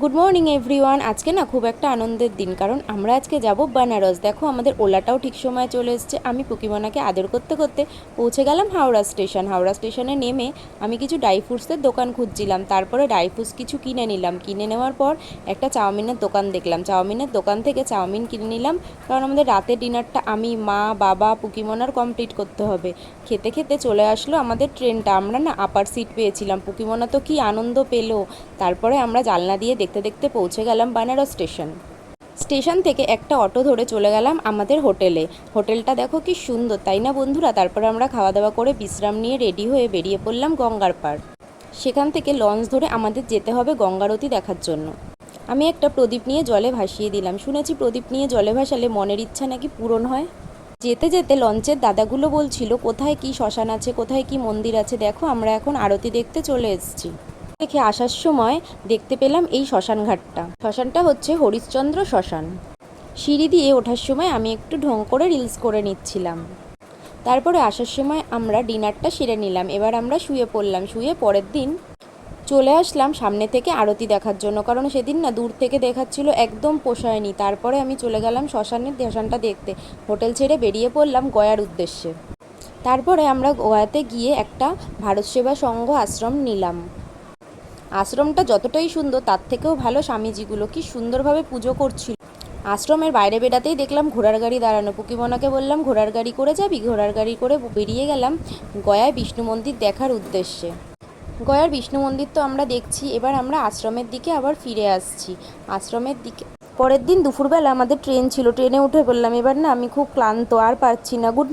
Good morning everyone আজকে না খুব একটা আনন্দের দিন, কারণ আমরা আজকে যাব বেনারস দেখো, আমাদের ওলাটাও ঠিক সময় চলে এসেছে। আমি পুকিমনাকে আদর করতে করতে পৌঁছে গেলাম হাওড়া স্টেশন। হাওড়া স্টেশনে নেমে আমি কিছু ড্রাই ফ্রুটসের দোকান খুঁজছিলাম। তারপরে ড্রাই ফ্রুটস কিছু কিনে নিলাম। কিনে নেওয়ার পর একটা চাউমিনের দোকান দেখলাম। চাউমিনের দোকান থেকে চাউমিন কিনে নিলাম, কারণ আমাদের রাতের ডিনারটা আমি, মা, বাবা, পুকিমনার কমপ্লিট করতে হবে। খেতে খেতে চলে আসলো আমাদের ট্রেনটা আমরা না আপার সিট পেয়েছিলাম। পুকিমনা তো কি আনন্দ পেল। তারপরে আমরা জানলা দিয়ে দেখতে দেখতে পৌঁছে গেলাম বানারস স্টেশন। স্টেশন থেকে একটা অটো ধরে চলে গেলাম আমাদের হোটেলে। হোটেলটা দেখো কি সুন্দর, তাই না বন্ধুরা? তারপরে আমরা খাওয়া দাওয়া করে বিশ্রাম নিয়ে রেডি হয়ে বেরিয়ে পড়লাম গঙ্গার পার সেখান থেকে লঞ্চ ধরে আমাদের যেতে হবে গঙ্গারতি দেখার জন্য। আমি একটা প্রদীপ নিয়ে জলে ভাসিয়ে দিলাম। শুনেছি প্রদীপ নিয়ে জলে ভাসালে মনের ইচ্ছা নাকি পূরণ হয়? যেতে যেতে লঞ্চের দাদাগুলো বলছিল, কোথায় কি শ্মশান আছে? কোথায় কি মন্দির আছে? দেখো, আমরা এখন আরতি দেখতে চলে এসেছি। দেখে আসার সময় দেখতে পেলাম এই শ্মশান ঘাটটা শ্মশানটা হচ্ছে হরিশ্চন্দ্র শ্মশান। সিঁড়ি দিয়ে ওঠার সময় আমি একটু ঢং করে রিলস করে নিচ্ছিলাম। তারপরে আসার সময় আমরা ডিনারটা সেরে নিলাম। এবার আমরা শুয়ে পড়লাম। শুয়ে পরের দিন চলে আসলাম সামনে থেকে আরতি দেখার জন্য। কারণ সেদিন না দূর থেকে দেখাচ্ছিল একদম পোষায়নি। তারপরে আমি চলে গেলাম শ্মশানের শ্মশানটা দেখতে। হোটেল ছেড়ে বেরিয়ে পড়লাম গয়ার উদ্দেশ্যে। তারপরে আমরা গোয়াতে গিয়ে একটা ভারত সেবা সংঘ আশ্রম নিলাম। আশ্রমটা যতটাই সুন্দর, তার থেকেও ভালো স্বামীজিগুলো কি সুন্দরভাবে পুজো করছিল। আশ্রমের বাইরে বেরাতেই দেখলাম ঘোড়ার গাড়ি দাঁড়ানো। পুকিমনাকে বললাম, ঘোড়ার গাড়ি করে যাবি? ঘোড়ার গাড়ি করে বেরিয়ে গেলাম গয়ায় বিষ্ণু মন্দির দেখার উদ্দেশ্যে। গয়ার বিষ্ণু মন্দির তো আমরা দেখছি, এবার আমরা আশ্রমের দিকে আবার ফিরে আসছি। আশ্রমের দিকে পরের দিন দুপুরবেলা আমাদের ট্রেন ছিল। ট্রেনে উঠে পড়লাম এবার না আমি খুব ক্লান্ত, আর পারছি না। গুড